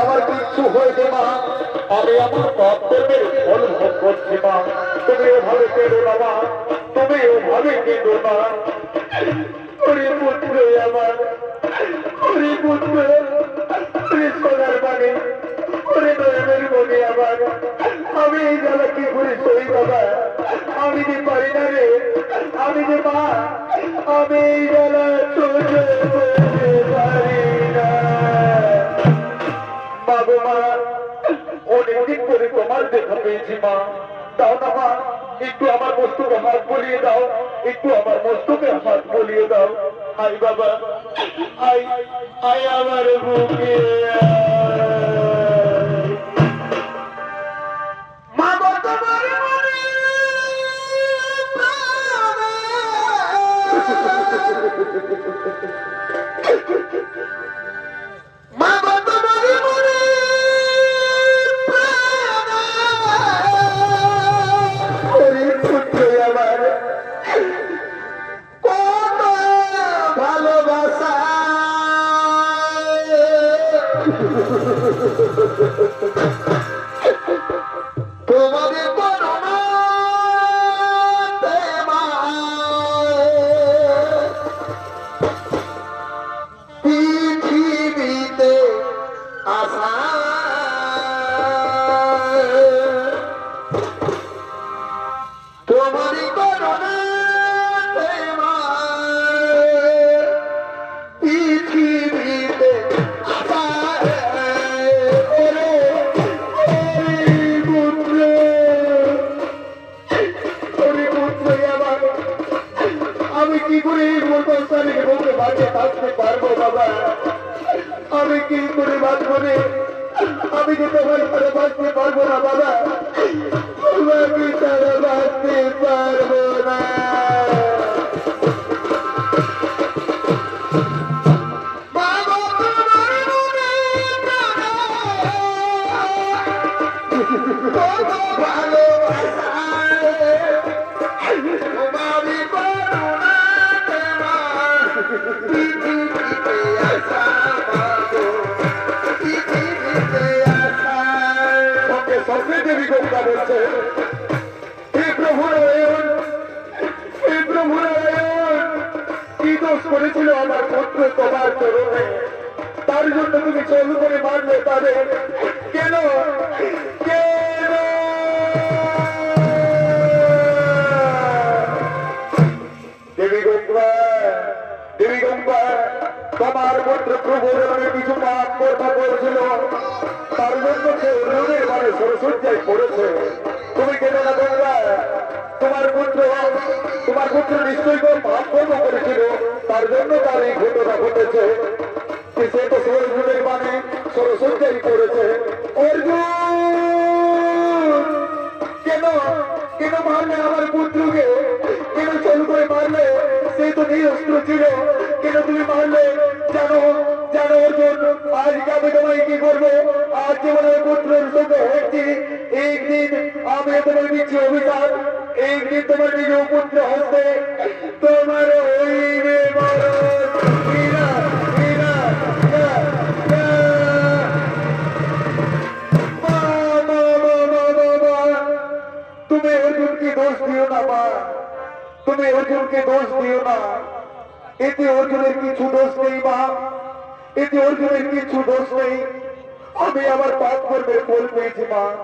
আমার কিচ্ছু হয়েছে মা, আমি আমার কর্মের ফল ভোগ করছি মা। তুমি ওভাবে কেঁদো না মা তুমি ওভাবে কেঁদো না। আমার আমি এই জ্বালা কি করে সই বাবা? আমি যে পারি না রে, আমি যে মা, আমি এই জ্বালা করতে পারি মা গো মা অনেকদিন করে তোমার দেখা পেয়েছি মা। দাও না মা, একটু আমার মস্তকে হাত বলিয়ে দাও, একটু আমার মস্তকে হাত বলিয়ে দাও। আই বাবা আই আই আমার বুকে। Ha ha ha ha ha ha! আমি কি করে বাঁচবো রে? আমি কি তোমার ঘরে বাঁচতে পারব না, বাবা? তোমাকে ছাড়া বাঁচতে পারব না। তোমার চরণে তার জন্য তুমি চল করে মারলে তাদের কেন? তোমার পুত্র তোমার পুত্র নিশ্চয়ই পাপ করেছিল। ঘটনা ঘটেছে। যে সে তো সরস্বতীর মানে সরসজ্জায় করেছে। অর্জুন! কেন? কেন মারলে আমার পুত্রকে কেন চল করে মারলে? সে তো নিরস্ত্র ছিল। কেন তুমি মারলে? জানো? জানো অর্জুন আজকে আমি তোমায় কি করব যেমন আমার পুত্রের সঙ্গে হয়েছি একদিন আমি তোমার তুমি অর্জুনকে দোষ দিও না এতে অর্জুনের কিছু দোষ নেই, মা। এতে অর্জুনের কিছু দোষ নেই। আমি আমার পাপ কর্মের ফল পেয়েছি মা।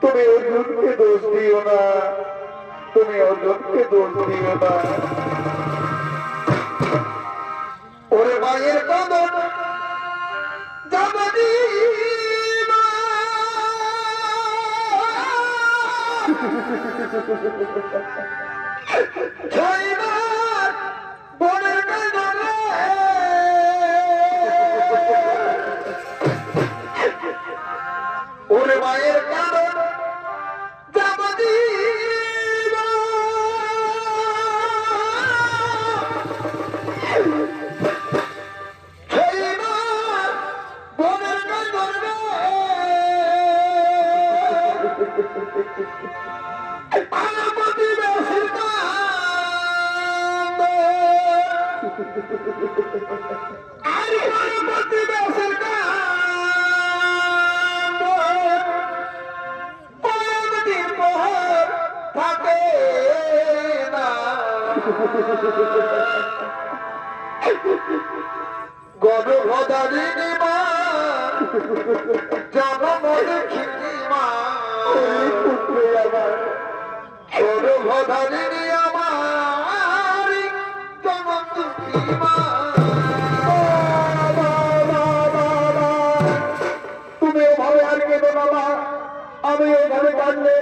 তুমি অর্জুনকে দোষ দিও না। তুমি অর্জুনকে দোষ দিও না। ওরে মায়ের কদর যাবনি ছয়বার বনের মায়ের কারণ আর আনাপতি গর্ভদারিণী মা জনমলিখিনি মা গর্ভদারিণী আমার জনম দুঃখী তুমি এভাবে হারিয়ে দেবো বাবা মা আমি এভাবে কাঁদলে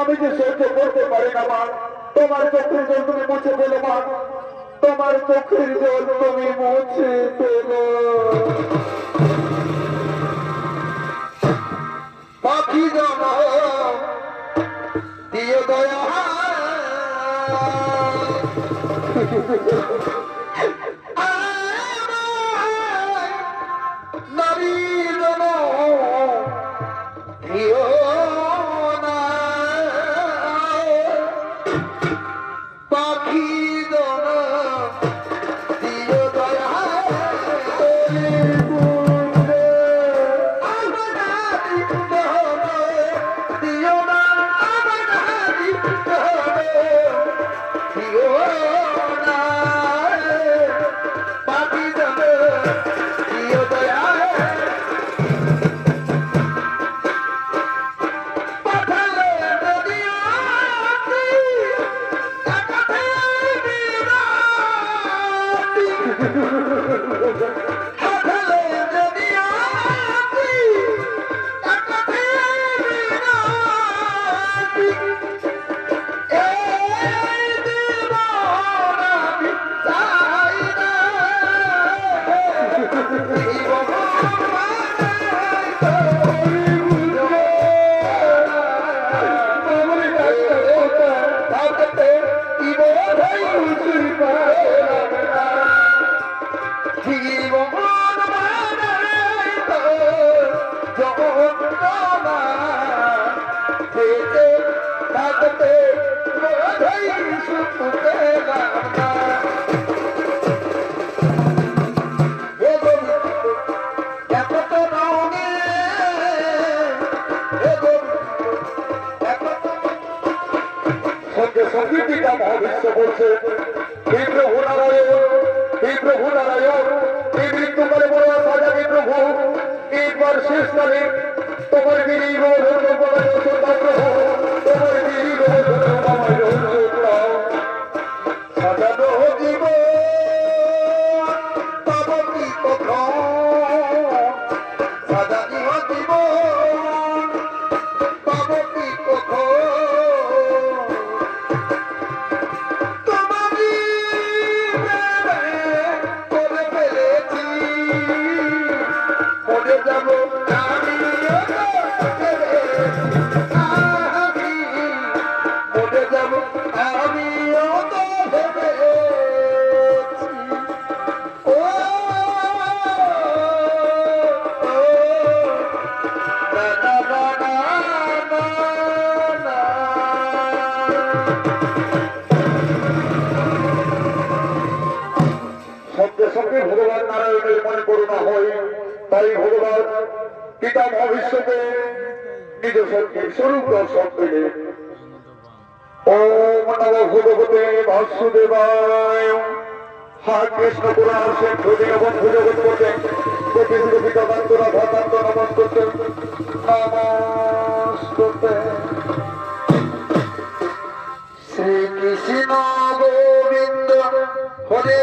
আমি যে সহ্য করতে পারি না মা তোমার চোখের জল তুমি মুছে ফেলো, মা। তোমার চোখের জল তুমি মুছে ফেলো। পাখি জন্ম দিয়ে দয়া। মহাবিশ্ব বলছে হে প্রভু নারায়ণ হে প্রভু নারায়ণ এই মৃত্যুকালে বড় সাজা হে প্রভু একবার শেষ কালে তোমার গিরি প্রভু তোমার করুণা হয়। তাই ভগবান পিতা মহাবিশ্বকে নিজ স্বরূপ দর্শন দিলে ওম নম ভগবতে বাসুদেবায়। হা কৃষ্ণ পুরাণ কান্তরা ভাতান্ত গোবিন্দ। হরে